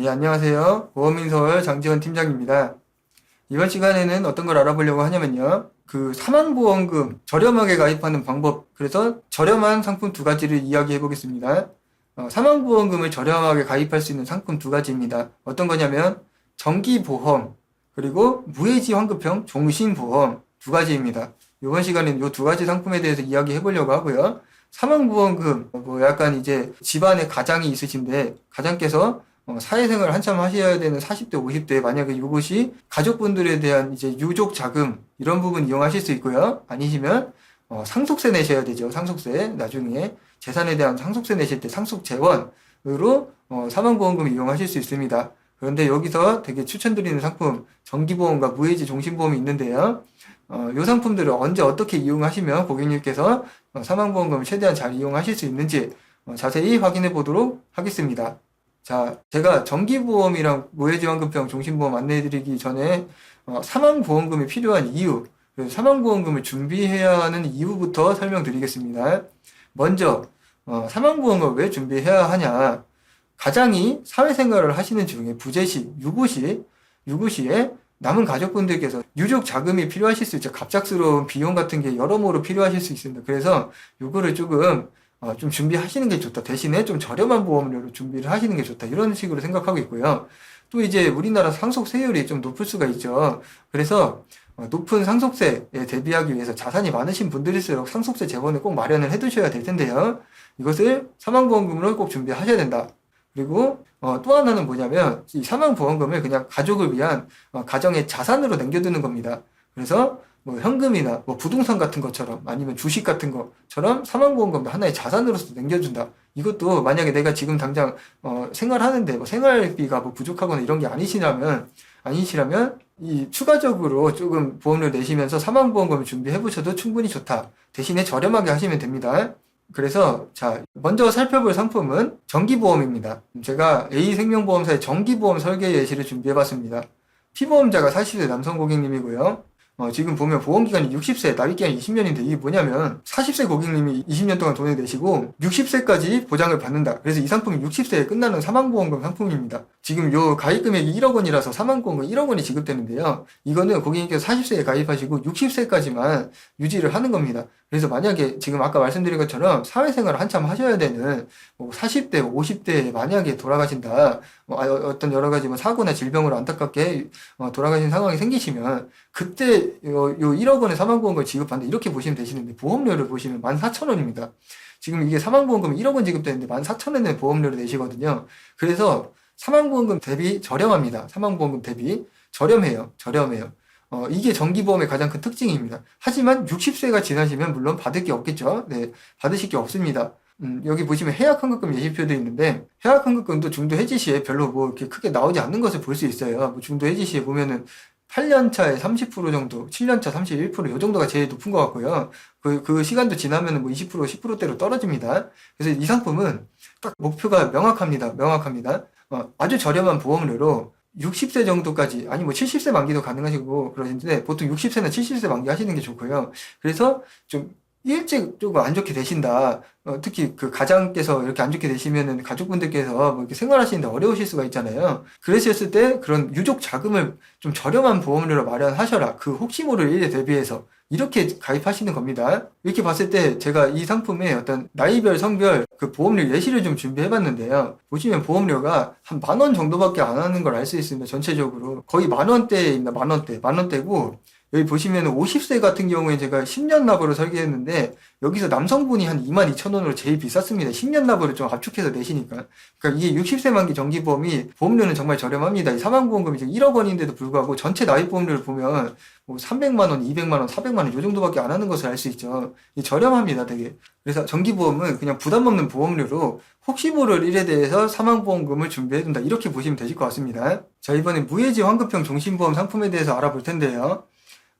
예, 안녕하세요. 보험인서울 장지원 팀장입니다. 이번 시간에는 어떤 걸 알아보려고 하냐면요. 그 사망보험금 저렴하게 가입하는 방법, 그래서 저렴한 상품 두 가지를 이야기해 보겠습니다. 어, 사망보험금을 저렴하게 가입할 수 있는 상품 두 가지입니다. 어떤 거냐면 정기보험, 그리고 무해지 환급형 종신보험 두 가지입니다. 이번 시간에는 이 두 가지 상품에 대해서 이야기해 보려고 하고요. 사망보험금, 뭐 약간 이제 집안에 가장이 있으신데, 가장께서 어, 사회생활을 한참 하셔야 되는 40대, 50대 만약에 이것이 가족분들에 대한 이제 유족 자금 이런 부분 이용하실 수 있고요. 아니시면 어, 상속세 내셔야 되죠. 상속세 나중에 재산에 대한 상속세 내실 때 상속 재원으로 어, 사망보험금 이용하실 수 있습니다. 그런데 여기서 되게 추천드리는 상품 정기보험과 무해지 종신보험이 있는데요. 어, 이 상품들을 언제 어떻게 이용하시면 고객님께서 어, 사망보험금을 최대한 잘 이용하실 수 있는지 어, 자세히 확인해 보도록 하겠습니다. 자, 제가 정기보험이랑 무해지환급형 종신보험 안내해드리기 전에 어, 사망보험금이 필요한 이유, 사망보험금을 준비해야 하는 이유부터 설명드리겠습니다. 먼저 어, 사망보험금을 왜 준비해야 하냐? 가장이 사회생활을 하시는 중에 부재시, 유고시, 유고시에 남은 가족분들께서 유족 자금이 필요하실 수 있죠. 갑작스러운 비용 같은 게 여러모로 필요하실 수 있습니다. 그래서 요거를 조금 어, 좀 준비하시는 게 좋다. 대신에 좀 저렴한 보험료로 준비를 하시는 게 좋다. 이런 식으로 생각하고 있고요. 또 이제 우리나라 상속세율이 좀 높을 수가 있죠. 그래서 어, 높은 상속세에 대비하기 위해서 자산이 많으신 분들일수록 상속세 재원을 꼭 마련을 해 두셔야 될 텐데요. 이것을 사망보험금으로 꼭 준비하셔야 된다. 그리고 어, 또 하나는 뭐냐면 이 사망보험금을 그냥 가족을 위한 어, 가정의 자산으로 남겨두는 겁니다. 그래서 뭐 현금이나 뭐 부동산 같은 것처럼 아니면 주식 같은 것처럼 사망보험금도 하나의 자산으로서 남겨준다. 이것도 만약에 내가 지금 당장 어, 생활하는데 뭐 생활비가 뭐 부족하거나 이런 게 아니시라면 아니시라면 이 추가적으로 조금 보험료 내시면서 사망보험금을 준비해 보셔도 충분히 좋다. 대신에 저렴하게 하시면 됩니다. 그래서 자 먼저 살펴볼 상품은 정기보험입니다. 제가 A생명보험사의 정기보험 설계 예시를 준비해봤습니다. 피보험자가 40대 남성 고객님이고요. 어, 지금 보면 보험기간이 60세, 납입기간이 20년인데 이게 뭐냐면 40세 고객님이 20년 동안 돈을 내시고 60세까지 보장을 받는다. 그래서 이 상품이 60세에 끝나는 사망보험금 상품입니다. 지금 요 가입 금액이 1억 원이라서 사망보험금 1억 원이 지급되는데요. 이거는 고객님께서 40세에 가입하시고 60세까지만 유지를 하는 겁니다. 그래서 만약에 지금 아까 말씀드린 것처럼 사회생활을 한참 하셔야 되는 뭐 40대, 50대에 만약에 돌아가신다. 뭐 아, 어떤 여러 가지 뭐 사고나 질병으로 안타깝게 어, 돌아가신 상황이 생기시면 그때 요, 요 1억 원의 사망보험금을 지급한다. 이렇게 보시면 되시는데 보험료를 보시면 14,000원입니다. 지금 이게 사망보험금 1억 원 지급되는데 14,000원의 보험료를 내시거든요. 그래서 사망보험금 대비 저렴합니다. 사망보험금 대비 저렴해요. 저렴해요. 어, 이게 정기보험의 가장 큰 특징입니다. 하지만 60세가 지나시면 물론 받을 게 없겠죠. 네, 받으실 게 없습니다. 음, 여기 보시면 해약환급금 예시표도 있는데 해약환급금도 중도 해지 시에 별로 뭐 이렇게 크게 나오지 않는 것을 볼 수 있어요. 뭐 중도 해지 시에 보면은 8년 차에 30% 정도, 7년 차 31%이 정도가 제일 높은 것 같고요. 그, 그 시간도 지나면 뭐 20%, 10%대로 떨어집니다. 그래서 이 상품은 딱 목표가 명확합니다. 명확합니다. 어, 아주 저렴한 보험료로 60세 정도까지, 아니 뭐 70세 만기도 가능하시고 그러시는데 보통 60세나 70세 만기 하시는 게 좋고요. 그래서 좀 일찍 조금 안 좋게 되신다. 어, 특히 그 가장께서 이렇게 안 좋게 되시면은 가족분들께서 뭐 이렇게 생활하시는데 어려우실 수가 있잖아요. 그러셨을 때 그런 유족 자금을 좀 저렴한 보험료로 마련하셔라. 그 혹시 모를 일에 대비해서 이렇게 가입하시는 겁니다. 이렇게 봤을 때 제가 이 상품의 어떤 나이별, 성별 그 보험료 예시를 좀 준비해 봤는데요. 보시면 보험료가 한 만 원 정도밖에 안 하는 걸 알 수 있습니다. 전체적으로. 거의 만 원대입니다. 만 원대. 만 원대고 여기 보시면 50세 같은 경우에 제가 10년 납으로 설계했는데 여기서 남성분이 한 2만 2천 원으로 제일 비쌌습니다. 10년 납으로 좀 압축해서 내시니까. 그러니까 이게 60세 만기 정기보험이 보험료는 정말 저렴합니다. 이 사망보험금이 지금 1억 원인데도 불구하고 전체 납입보험료를 보면 뭐 300만 원, 200만 원, 400만 원이 정도밖에 안 하는 것을 알 수 있죠. 이 저렴합니다, 되게. 그래서 정기보험은 그냥 부담 없는 보험료로 혹시 모를 일에 대해서 사망보험금을 준비해둔다. 이렇게 보시면 되실 것 같습니다. 자, 이번에 무해지 환급형 종신보험 상품에 대해서 알아볼 텐데요.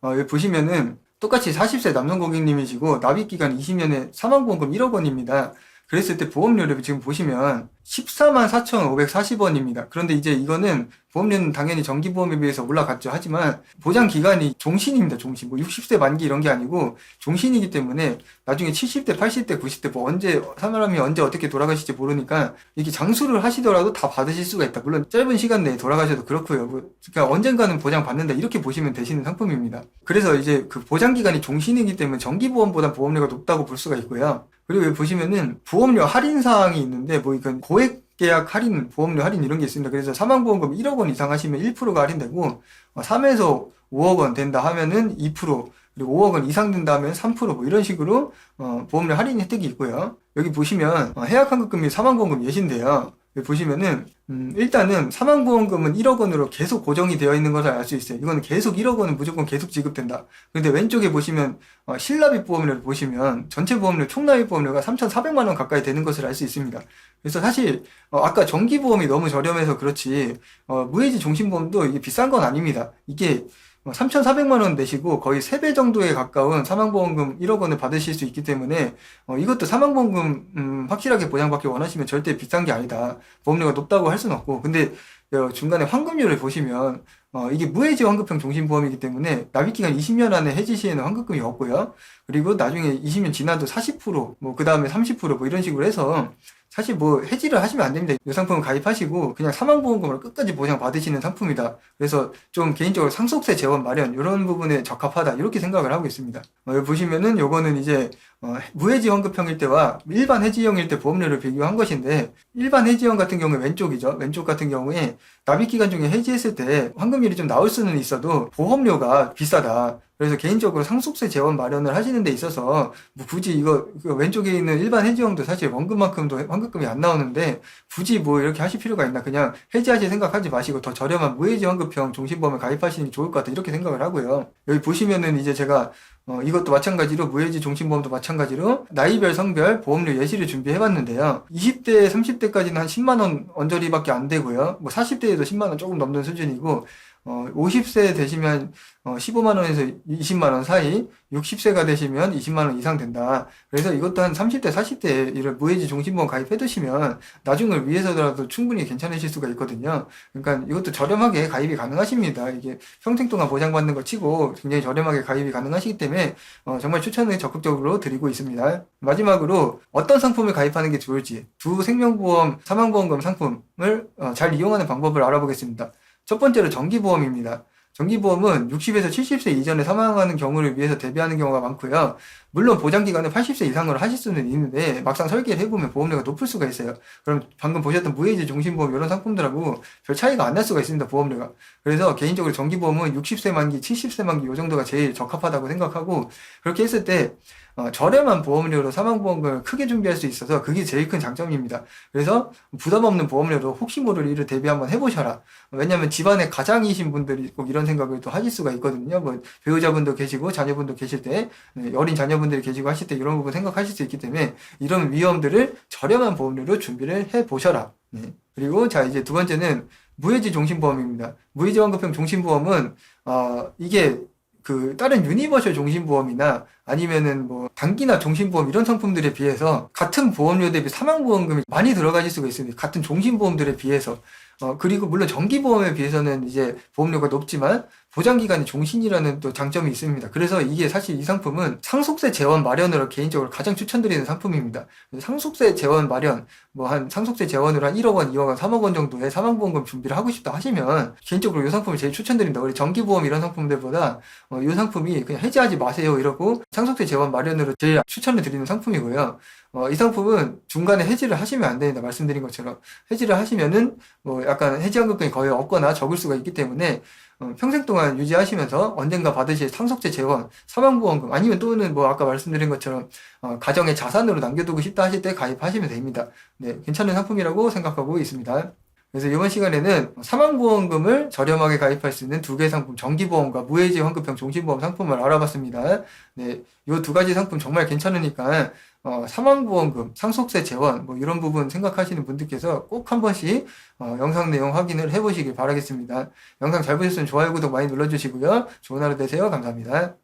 어, 여기 보시면은 똑같이 40세 남성 고객님이시고 납입 기간 20년에 사망보험금 1억 원입니다. 그랬을 때 보험료를 지금 보시면 14만 4,540원입니다. 그런데 이제 이거는 보험료는 당연히 정기보험에 비해서 올라갔죠. 하지만 보장 기간이 종신입니다. 종신. 뭐 60세 만기 이런 게 아니고 종신이기 때문에 나중에 70대, 80대, 90대 뭐 언제 사람이 언제 어떻게 돌아가실지 모르니까 이게 장수를 하시더라도 다 받으실 수가 있다. 물론 짧은 시간 내에 돌아가셔도 그렇고요. 뭐 그러니까 언젠가는 보장 받는다. 이렇게 보시면 되시는 상품입니다. 그래서 이제 그 보장 기간이 종신이기 때문에 정기보험보다 보험료가 높다고 볼 수가 있고요. 그리고 여기 보시면은 보험료 할인 사항이 있는데 뭐 이건 고액 계약 할인, 보험료 할인 이런 게 있습니다. 그래서 사망보험금 1억 원 이상 하시면 1%가 할인되고 3에서 5억 원 된다 하면은 2% 그리고 5억 원 이상 된다 하면 3%뭐 이런 식으로 어, 보험료 할인 혜택이 있고요. 여기 보시면 어, 해약환급금이 사망보험금 예신데요. 여기 보시면은 음, 일단은 사망보험금은 1억 원으로 계속 고정이 되어 있는 것을 알 수 있어요. 이거는 계속 1억 원은 무조건 계속 지급된다. 근데 왼쪽에 보시면 어, 실납입 보험료를 보시면 전체 보험료 총납입 보험료가 3,400만 원 가까이 되는 것을 알 수 있습니다. 그래서 사실 어, 아까 정기보험이 너무 저렴해서 그렇지 어, 무해지 종신보험도 이게 비싼 건 아닙니다. 이게 3,400만 원 내시고 거의 3배 정도에 가까운 사망보험금 1억 원을 받으실 수 있기 때문에 어, 이것도 사망보험금 음, 확실하게 보장받기 원하시면 절대 비싼 게 아니다. 보험료가 높다고 할 수는 없고 근데 어, 중간에 환급률을 보시면 어, 이게 무해지 환급형 종신보험이기 때문에 납입기간 20년 안에 해지 시에는 환급금이 없고요. 그리고 나중에 20년 지나도 40%, 뭐, 그 다음에 30%뭐 이런 식으로 해서 사실 뭐 해지를 하시면 안 됩니다. 이 상품을 가입하시고 그냥 사망보험금으로 끝까지 보장 받으시는 상품이다. 그래서 좀 개인적으로 상속세 재원 마련 이런 부분에 적합하다 이렇게 생각을 하고 있습니다. 어, 여기 보시면은 요거는 이제 어, 무해지 환급형일 때와 일반 해지형일 때 보험료를 비교한 것인데 일반 해지형 같은 경우에 왼쪽이죠. 왼쪽 같은 경우에 납입 기간 중에 해지했을 때 환급률이 좀 나올 수는 있어도 보험료가 비싸다. 그래서 개인적으로 상속세 재원 마련을 하시는 데 있어서 뭐 굳이 이거 그 왼쪽에 있는 일반 해지형도 사실 원금만큼도 환급금이 안 나오는데 굳이 뭐 이렇게 하실 필요가 있나 그냥 해지하실 생각하지 마시고 더 저렴한 무해지 환급형 종신보험에 가입하시는 게 좋을 것 같다 이렇게 생각을 하고요. 여기 보시면은 이제 제가 어, 이것도 마찬가지로 무해지 종신보험도 마찬가지로 나이별 성별 보험료 예시를 준비해 봤는데요. 20대 30대까지는 한 10만 원 언저리밖에 안 되고요. 뭐 40대에도 10만 원 조금 넘는 수준이고 어, 50세 되시면 어, 15만 원에서 20만 원 사이, 60세가 되시면 20만 원 이상 된다. 그래서 이것도 한 30대, 40대 이런 무해지 종신보험 가입해 두시면 나중을 위해서라도 충분히 괜찮으실 수가 있거든요. 그러니까 이것도 저렴하게 가입이 가능하십니다. 이게 평생 동안 보장받는 거 치고 굉장히 저렴하게 가입이 가능하시기 때문에 어, 정말 추천을 적극적으로 드리고 있습니다. 마지막으로 어떤 상품을 가입하는 게 좋을지 두 생명보험, 사망보험금 상품을 어, 잘 이용하는 방법을 알아보겠습니다. 첫 번째로 정기보험입니다. 정기보험은 60에서 70세 이전에 사망하는 경우를 위해서 대비하는 경우가 많고요. 물론 보장기간은 80세 이상으로 하실 수는 있는데 막상 설계를 해보면 보험료가 높을 수가 있어요. 그럼 방금 보셨던 무해지 종신보험 이런 상품들하고 별 차이가 안 날 수가 있습니다. 보험료가. 그래서 개인적으로 정기보험은 60세 만기, 70세 만기 이 정도가 제일 적합하다고 생각하고 그렇게 했을 때 어, 저렴한 보험료로 사망보험금을 크게 준비할 수 있어서 그게 제일 큰 장점입니다. 그래서 부담 없는 보험료로 혹시 모를 일을 대비 한번 해보셔라. 왜냐하면 집안에 가장이신 분들이 꼭 이런 생각을 또 하실 수가 있거든요. 뭐 배우자분도 계시고 자녀분도 계실 때 네, 어린 자녀분들이 계시고 하실 때 이런 부분 생각하실 수 있기 때문에 이런 위험들을 저렴한 보험료로 준비를 해보셔라. 네. 그리고 자 이제 두 번째는 무해지 종신보험입니다. 무해지 환급형 종신보험은 어 이게 그 다른 유니버셜 종신보험이나 아니면은 뭐 단기나 종신보험 이런 상품들에 비해서 같은 보험료 대비 사망보험금이 많이 들어가질 수가 있습니다. 같은 종신보험들에 비해서 어 그리고 물론 정기보험에 비해서는 이제 보험료가 높지만 보장기간이 종신이라는 또 장점이 있습니다. 그래서 이게 사실 이 상품은 상속세 재원 마련으로 개인적으로 가장 추천드리는 상품입니다. 상속세 재원 마련, 뭐 한 상속세 재원으로 한 1억 원, 2억 원, 3억 원 정도의 사망보험금 준비를 하고 싶다 하시면 개인적으로 이 상품을 제일 추천드립니다. 우리 정기보험 이런 상품들보다 어, 이 상품이 그냥 해지하지 마세요 이러고 상속세 재원 마련으로 제일 추천을 드리는 상품이고요. 어, 이 상품은 중간에 해지를 하시면 안 됩니다. 말씀드린 것처럼. 해지를 하시면은 뭐 약간 해지환급금이 거의 없거나 적을 수가 있기 때문에 어, 평생 동안 유지하시면서 언젠가 받으실 상속세 재원, 사망보험금 아니면 또는 뭐 아까 말씀드린 것처럼 어, 가정의 자산으로 남겨두고 싶다 하실 때 가입하시면 됩니다. 네, 괜찮은 상품이라고 생각하고 있습니다. 그래서 이번 시간에는 사망보험금을 저렴하게 가입할 수 있는 두 개의 상품, 정기보험과 무해지 환급형 종신보험 상품을 알아봤습니다. 네, 이 두 가지 상품 정말 괜찮으니까 어, 사망보험금, 상속세 재원, 뭐 이런 부분 생각하시는 분들께서 꼭 한 번씩 어, 영상 내용 확인을 해보시길 바라겠습니다. 영상 잘 보셨으면 좋아요, 구독 많이 눌러주시고요. 좋은 하루 되세요. 감사합니다.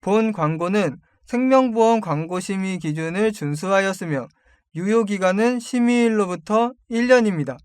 본 광고는 생명보험 광고심의 기준을 준수하였으며 유효기간은 심의일로부터 1년입니다.